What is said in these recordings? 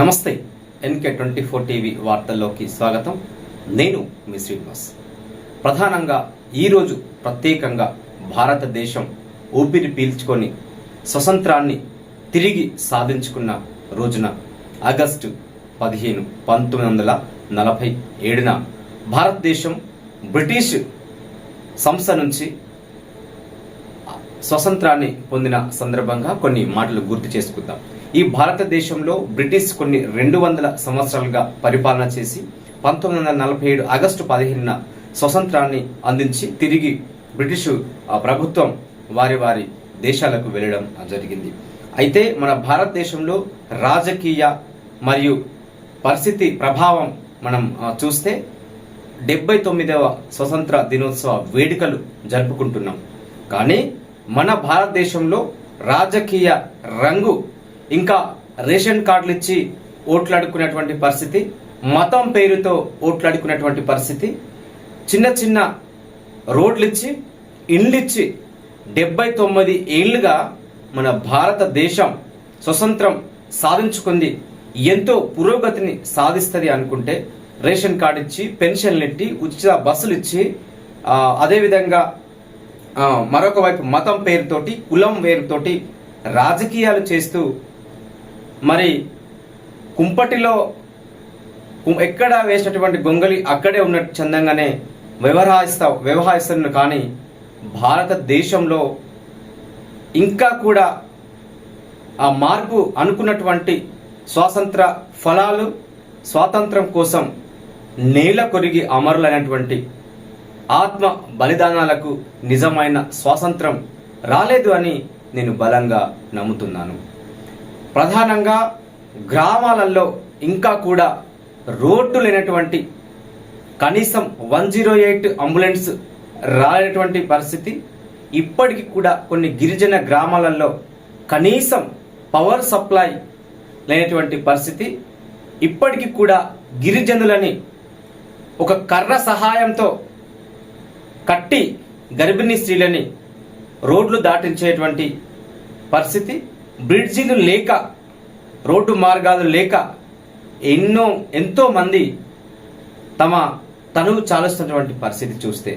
నమస్తే NK twenty four TV వార్తల్లోకి స్వాగతం. నేను మీ శ్రీనివాస్. ప్రధానంగా ఈరోజు ప్రత్యేకంగా భారతదేశం ఊపిరి పీల్చుకొని స్వతంత్రాన్ని తిరిగి సాధించుకున్న రోజున ఆగస్టు పదిహేను పంతొమ్మిది వందల నలభై ఏడున భారతదేశం బ్రిటిష్ సంస్థ నుంచి స్వతంత్రాన్ని పొందిన సందర్భంగా కొన్ని మాటలు గుర్తు చేసుకుందాం. ఈ భారతదేశంలో బ్రిటిష్ కొన్ని రెండు వందల సంవత్సరాలుగా పరిపాలన చేసి పంతొమ్మిది వందల నలభై ఏడు ఆగస్టు పదిహేనున స్వతంత్రాన్ని అందించి తిరిగి బ్రిటిషు ఆ, ప్రభుత్వం వారి వారి దేశాలకు వెళ్ళడం జరిగింది. అయితే మన భారతదేశంలో రాజకీయ మరియు పరిస్థితి ప్రభావం మనం చూస్తే డెబ్బై తొమ్మిదవ స్వతంత్ర దినోత్సవ వేడుకలు జరుపుకుంటున్నాం. కానీ మన భారతదేశంలో రాజకీయ రంగు ఇంకా రేషన్ కార్డులు ఇచ్చి ఓట్లాడుకునేటువంటి పరిస్థితి మతం పేరుతో ఓట్లాడుకునేటువంటి పరిస్థితి చిన్న చిన్న రోడ్లు ఇచ్చి ఇండ్లు ఇచ్చి డెబ్బై తొమ్మిది ఏళ్ళుగా మన భారతదేశం స్వతంత్రం సాధించుకుంది ఎంతో పురోగతిని సాధిస్తుంది అనుకుంటే రేషన్ కార్డు ఇచ్చి పెన్షన్లు ఇట్టి ఉచిత బస్సులు ఇచ్చి అదేవిధంగా మరొక వైపు మతం పేరుతోటి కులం పేరుతోటి రాజకీయాలు చేస్తూ మరి కుంపటిలో ఎక్కడ వేసినటువంటి గొంగలి అక్కడే ఉన్నట్టు చందంగానే వ్యవహరిస్తా వ్యవహరిస్తున్నాను కానీ భారతదేశంలో ఇంకా కూడా ఆ మార్పు అనుకున్నటువంటి స్వాతంత్ర ఫలాలు స్వాతంత్రం కోసం నేల కొరిగి అమరులైనటువంటి ఆత్మ బలిదానాలకు నిజమైన స్వాతంత్రం రాలేదు అని నేను బలంగా నమ్ముతున్నాను. ప్రధానంగా గ్రామాలలో ఇంకా కూడా రోడ్డు లేనటువంటి కనీసం వన్ జీరో ఎయిట్ అంబులెన్స్ రాలేటువంటి పరిస్థితి. ఇప్పటికి కూడా కొన్ని గిరిజన గ్రామాలలో కనీసం పవర్ సప్లై లేనటువంటి పరిస్థితి. ఇప్పటికి కూడా గిరిజనులని ఒక కర్ర సహాయంతో కట్టి గర్భిణీ స్త్రీలని రోడ్లు దాటించేటువంటి పరిస్థితి. బ్రిడ్జిలు లేక రోడ్డు మార్గాలు లేక ఎన్నో ఎంతోమంది తమ తనువు చాలుస్తున్నటువంటి పరిస్థితి చూస్తే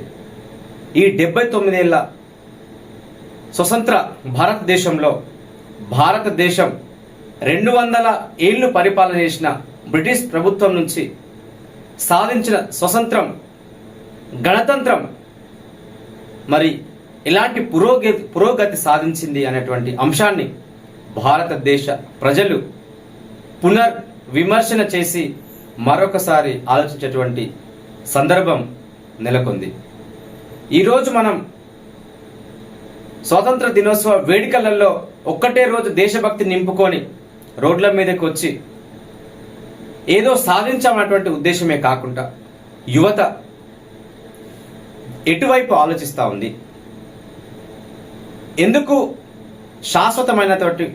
ఈ డెబ్బై తొమ్మిదేళ్ళ స్వతంత్ర భారతదేశంలో భారతదేశం రెండు వందల ఏళ్ళు పరిపాలన చేసిన బ్రిటిష్ ప్రభుత్వం నుంచి సాధించిన స్వతంత్రం గణతంత్రం మరి ఎలాంటి పురోగతి పురోగతి సాధించింది అనేటువంటి అంశాన్ని భారతదేశ ప్రజలు పునర్ విమర్శన చేసి మరొకసారి ఆలోచించేటువంటి సందర్భం నెలకొంది. ఈరోజు మనం స్వాతంత్ర దినోత్సవ వేడుకలలో ఒక్కటే రోజు దేశభక్తి నింపుకొని రోడ్ల మీదకి వచ్చి ఏదో సాధించామన్నటువంటి ఉద్దేశమే కాకుండా యువత ఎటువైపు ఆలోచిస్తూ ఉంది? ఎందుకు శాశ్వతమైనటువంటి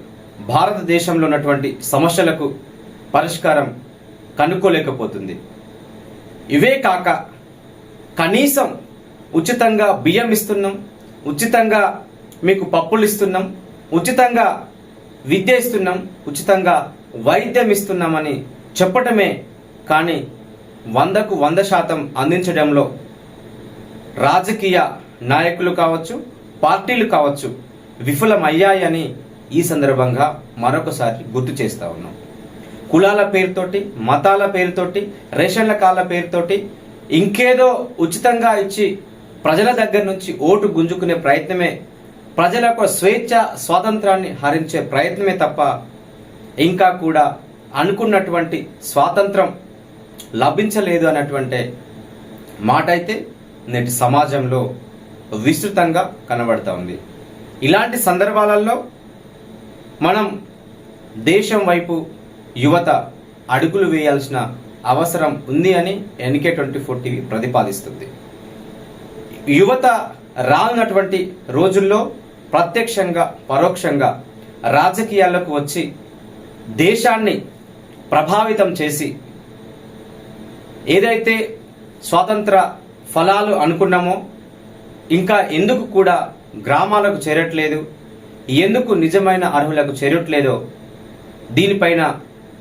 భారతదేశంలో ఉన్నటువంటి సమస్యలకు పరిష్కారం కనుక్కోలేకపోతుంది. ఇవే కాక కనీసం ఉచితంగా బియ్యం ఇస్తున్నాం ఉచితంగా మీకు పప్పులు ఇస్తున్నాం ఉచితంగా విద్య ఇస్తున్నాం ఉచితంగా వైద్యం ఇస్తున్నామని చెప్పటమే కానీ వందకు వంద శాతం అందించడంలో రాజకీయ నాయకులు కావచ్చు పార్టీలు కావచ్చు విఫలమయ్యాయని ఈ సందర్భంగా మరొకసారి గుర్తు చేస్తా ఉన్నాం. కులాల పేరుతోటి మతాల పేరుతోటి రేషన్ల కాళ్ళ పేరుతోటి ఇంకేదో ఉచితంగా ఇచ్చి ప్రజల దగ్గర నుంచి ఓటు గుంజుకునే ప్రయత్నమే ప్రజలకు స్వేచ్ఛ స్వాతంత్రాన్ని హరించే ప్రయత్నమే తప్ప ఇంకా కూడా అనుకున్నటువంటి స్వాతంత్రం లభించలేదు అన్నటువంటి మాట అయితే నేటి సమాజంలో విస్తృతంగా కనబడతా ఉంది. ఇలాంటి సందర్భాలలో మనం దేశం వైపు యువత అడుగులు వేయాల్సిన అవసరం ఉంది అని ఎన్కే ట్వంటీ ఫోర్ టీవీ ప్రతిపాదిస్తుంది. యువత రానున్నటువంటి రోజుల్లో ప్రత్యక్షంగా పరోక్షంగా రాజకీయాలకు వచ్చి దేశాన్ని ప్రభావితం చేసి ఏదైతే స్వాతంత్ర ఫలాలు అనుకున్నామో ఇంకా ఎందుకు కూడా గ్రామాలకు చేరట్లేదు ఎందుకు నిజమైన అర్హులకు చేరట్లేదో దీనిపైన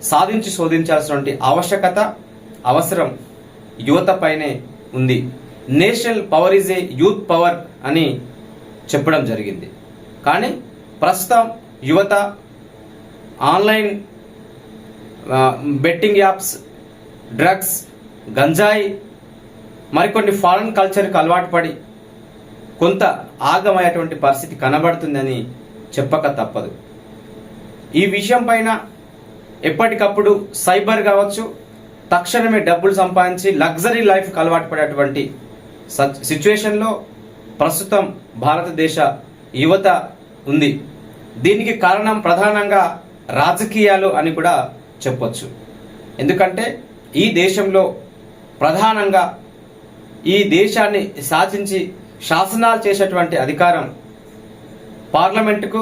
సాధించి శోధించాల్సినటువంటి ఆవశ్యకత అవసరం యువతపైనే ఉంది. National power is a youth power అని చెప్పడం జరిగింది. కానీ ప్రస్తుతం యువత ఆన్లైన్ బెట్టింగ్ యాప్స్ డ్రగ్స్ గంజాయి మరికొన్ని ఫారెన్ కల్చర్కి అలవాటు పడి కొంత ఆగమయ్యేటువంటి పరిస్థితి కనబడుతుందని చెప్పక తప్పదు. ఈ విషయం పైన ఎప్పటికప్పుడు సైబర్ కావచ్చు తక్షణమే డబ్బులు సంపాదించి లగ్జరీ లైఫ్కి అలవాటు పడేటువంటి సిచ్యువేషన్లో ప్రస్తుతం భారతదేశ యువత ఉంది. దీనికి కారణం ప్రధానంగా రాజకీయాలు అని కూడా చెప్పొచ్చు. ఎందుకంటే ఈ దేశంలో ప్రధానంగా ఈ దేశాన్ని శాసించి శాసనాలు చేసేటువంటి అధికారం పార్లమెంటుకు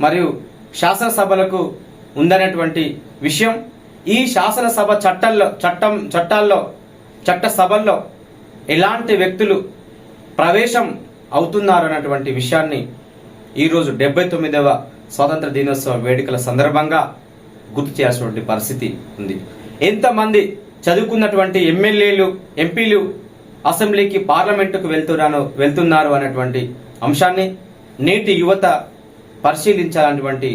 మరియు శాసనసభలకు ఉందనేటువంటి విషయం ఈ శాసనసభ చట్టంలో చట్టం చట్టాల్లో చట్ట సభల్లో ఎలాంటి వ్యక్తులు ప్రవేశం అవుతున్నారు అనేటువంటి విషయాన్ని ఈరోజు డెబ్బై తొమ్మిదవ స్వాతంత్ర దినోత్సవ వేడుకల సందర్భంగా గుర్తు చేయాల్సినటువంటి పరిస్థితి ఉంది. ఎంతమంది చదువుకున్నటువంటి ఎమ్మెల్యేలు ఎంపీలు అసెంబ్లీకి పార్లమెంటుకు వెళ్తున్నాను వెళ్తున్నారు అనేటువంటి అంశాన్ని నేటి యువత పరిశీలించాలన్నటువంటి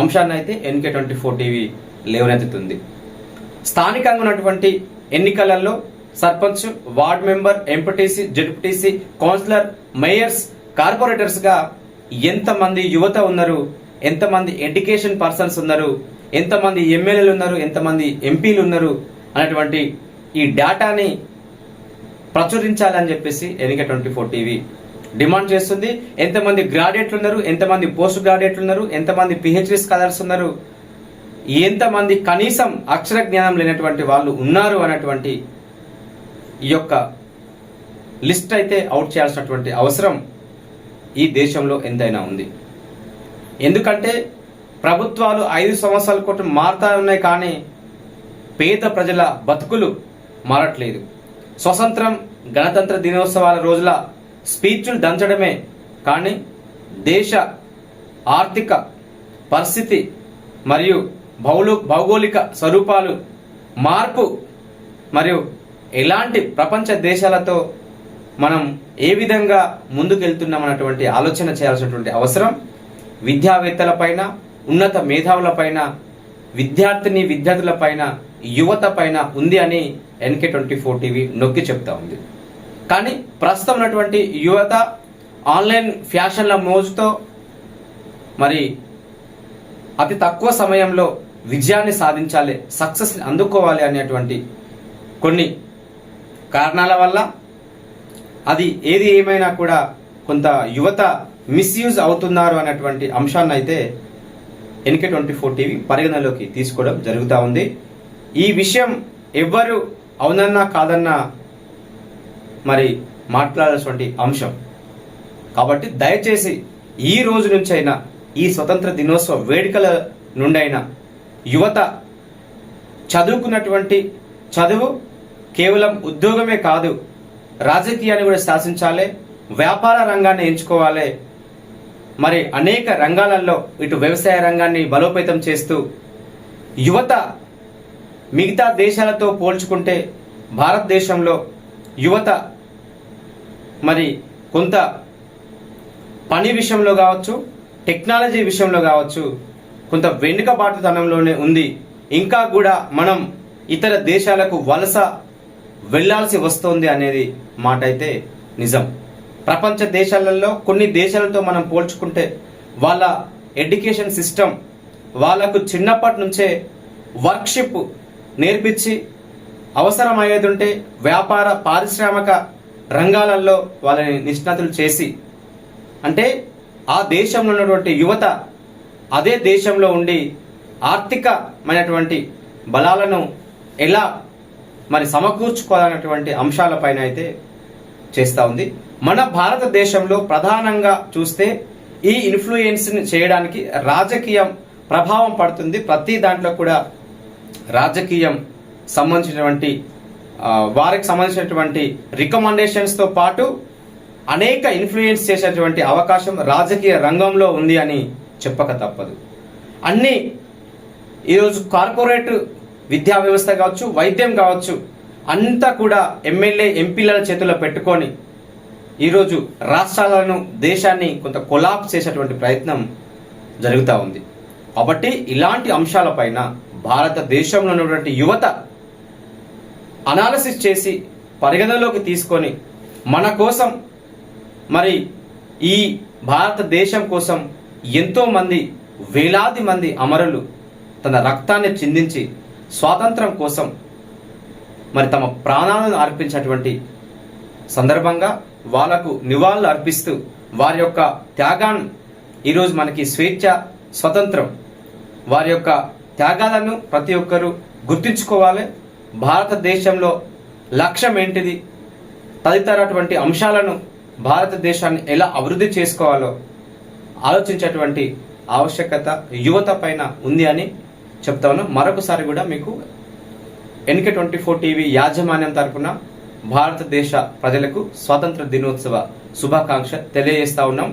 అంశాన్ని అయితే ఎన్కే ట్వంటీ ఫోర్ టీవీ లేవనెత్తుతుంది. స్థానికంగా ఉన్నటువంటి ఎన్నికలలో sarpanch ward member MPTC ZPTC councillor mayors కార్పొరేటర్స్గా ఎంతమంది యువత ఉన్నారు ఎంతమంది ఎడ్యుకేషన్ పర్సన్స్ ఉన్నారు ఎంతమంది ఎమ్మెల్యేలు ఉన్నారు ఎంతమంది ఎంపీలు ఉన్నారు అనేటువంటి ఈ డేటాని ప్రచురించాలని చెప్పేసి ఎన్నిక ట్వంటీ ఫోర్ టీవీ డిమాండ్ చేస్తుంది. ఎంతమంది గ్రాడ్యుయేట్లు ఉన్నారు ఎంతమంది పోస్ట్ గ్రాడ్యుయేట్లు ఉన్నారు ఎంతమంది పిహెచ్డి స్కాలర్స్ ఉన్నారు ఎంతమంది కనీసం అక్షర జ్ఞానం లేనటువంటి వాళ్ళు ఉన్నారు అనేటువంటి ఈ యొక్క లిస్ట్ అయితే అవుట్ చేయాల్సినటువంటి అవసరం ఈ దేశంలో ఎంతైనా ఉంది. ఎందుకంటే ప్రభుత్వాలు ఐదు సంవత్సరాల కోటి మారుతా ఉన్నాయి కానీ పేద ప్రజల బతుకులు మారట్లేదు. స్వతంత్రం గణతంత్ర దినోత్సవాల రోజుల స్పీచ్లు దంచడమే. కానీ దేశ ఆర్థిక పరిస్థితి మరియు భౌలు భౌగోళిక స్వరూపాలు మార్పు మరియు ఎలాంటి ప్రపంచ దేశాలతో మనం ఏ విధంగా ముందుకెళ్తున్నాం అన్నటువంటి ఆలోచన చేయాల్సినటువంటి అవసరం. విద్యావేత్తలపైన ఉన్నత మేధావులపైన విద్యార్థిని విద్యార్థులపైన యువత పైన ఉంది అని ఎన్కే ట్వంటీ ఫోర్ టీవీ నొక్కి చెప్తా ఉంది. కానీ ప్రస్తుతం ఉన్నటువంటి యువత ఆన్లైన్ ఫ్యాషన్ల మోజుతో మరి అతి తక్కువ సమయంలో విజయాన్ని సాధించాలి సక్సెస్ని అందుకోవాలి అనేటువంటి కొన్ని కారణాల వల్ల అది ఏది ఏమైనా కూడా కొంత యువత మిస్యూజ్ అవుతున్నారు అనేటువంటి అంశాన్ని అయితే ఎన్కే ట్వంటీ ఫోర్ టీవీ పరిగణలోకి తీసుకోవడం జరుగుతూ ఉంది. ఈ విషయం ఎవ్వరు అవునన్నా కాదన్నా మరి మాట్లాడాల్సినటువంటి అంశం. కాబట్టి దయచేసి ఈ రోజు నుంచైనా ఈ స్వతంత్ర దినోత్సవ వేడుకల నుండైనా యువత చదువుకున్నటువంటి చదువు కేవలం ఉద్యోగమే కాదు రాజకీయాన్ని కూడా శాసించాలి వ్యాపార రంగాన్ని ఎంచుకోవాలి. మరి అనేక రంగాలలో ఇటు వ్యవసాయ రంగాన్ని బలోపేతం చేస్తూ యువత మిగతా దేశాలతో పోల్చుకుంటే భారతదేశంలో యువత మరి కొంత పని విషయంలో కావచ్చు టెక్నాలజీ విషయంలో కావచ్చు కొంత వెనుకబాటుతనంలోనే ఉంది. ఇంకా కూడా మనం ఇతర దేశాలకు వలస వెళ్ళాల్సి వస్తోంది అనేది మాట అయితే నిజం. ప్రపంచ దేశాలలో కొన్ని దేశాలతో మనం పోల్చుకుంటే వాళ్ళ ఎడ్యుకేషన్ సిస్టమ్ వాళ్ళకు చిన్నప్పటి నుంచే వర్క్షిప్ నేర్పించి అవసరమయ్యేది ఉంటే వ్యాపార పారిశ్రామిక రంగాలలో వాళ్ళని నిష్ణాతులు చేసి అంటే ఆ దేశంలో ఉన్నటువంటి యువత అదే దేశంలో ఉండి ఆర్థికమైనటువంటి బలాలను ఎలా మరి సమకూర్చుకోవాలన్నటువంటి అంశాలపైన అయితే చేస్తూ ఉంది. మన భారతదేశంలో ప్రధానంగా చూస్తే ఈ ఇన్ఫ్లుయెన్స్ని చేయడానికి రాజకీయం ప్రభావం పడుతుంది. ప్రతి దాంట్లో కూడా రాజకీయం సంబంధించినటువంటి వారికి సంబంధించినటువంటి రికమెండేషన్స్తో పాటు అనేక ఇన్ఫ్లుయెన్స్ చేసేటువంటి అవకాశం రాజకీయ రంగంలో ఉంది అని చెప్పక తప్పదు. అన్ని ఈరోజు కార్పొరేట్ విద్యా వ్యవస్థ కావచ్చు వైద్యం కావచ్చు అంతా కూడా ఎమ్మెల్యే ఎంపీల చేతుల్లో పెట్టుకొని ఈరోజు రాష్ట్రాలను దేశాన్ని కొంత కొలాప్ చేసేటువంటి ప్రయత్నం జరుగుతూ ఉంది. కాబట్టి ఇలాంటి అంశాలపైన భారతదేశంలో ఉన్నటువంటి యువత అనాలసిస్ చేసి పరిగణలోకి తీసుకొని మన కోసం మరి ఈ భారతదేశం కోసం ఎంతోమంది వేలాది మంది అమరులు తన రక్తాన్ని చిందించి స్వాతంత్రం కోసం మరి తమ ప్రాణాలను అర్పించినటువంటి సందర్భంగా వాళ్ళకు నివాళులు అర్పిస్తూ వారి యొక్క త్యాగాన్ని ఈరోజు మనకి స్వేచ్ఛ స్వతంత్రం వారి యొక్క త్యాగాలను ప్రతి ఒక్కరూ గుర్తుంచుకోవాలి. భారతదేశంలో లక్ష్యం ఏంటిది? తదితరటువంటి అంశాలను భారతదేశాన్ని ఎలా అభివృద్ధి చేసుకోవాలో ఆలోచించేటువంటి ఆవశ్యకత యువత పైన ఉంది అని చెప్తా మరొకసారి కూడా మీకు ఎన్కే ట్వంటీ ఫోర్ టీవీ యాజమాన్యం తరఫున భారతదేశ ప్రజలకు స్వాతంత్ర దినోత్సవ శుభాకాంక్ష తెలియజేస్తా ఉన్నాం.